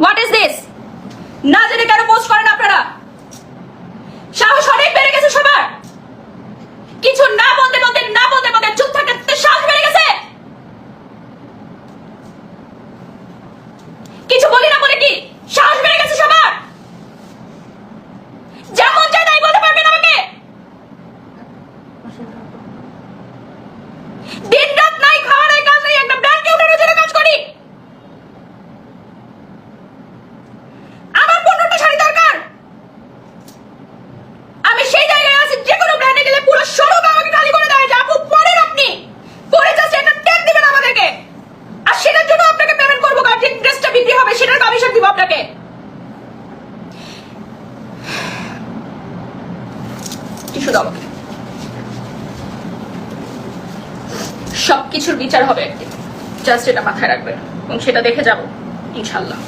What is this না জেনে কেন পোস্ট করেন আপনারা? সাহস অনেক বেড়ে গেছে সবার। কিছু না বলতে বলতে, না বলতে বলতে চুপ থাকতে সাহস বেড়ে গেছে। কিছু বলি না বলে কি? সাহস বেড়ে গেছে সবার। যেমন চাই তাই বলতে পারবেন আমাকে। দিন টিস্যু দাও সবকিছুর বিচার হবে একদিন। জাস্ট এটা মাথায় রাখবেন এবং সেটা দেখে যাব, ইনশাল্লাহ।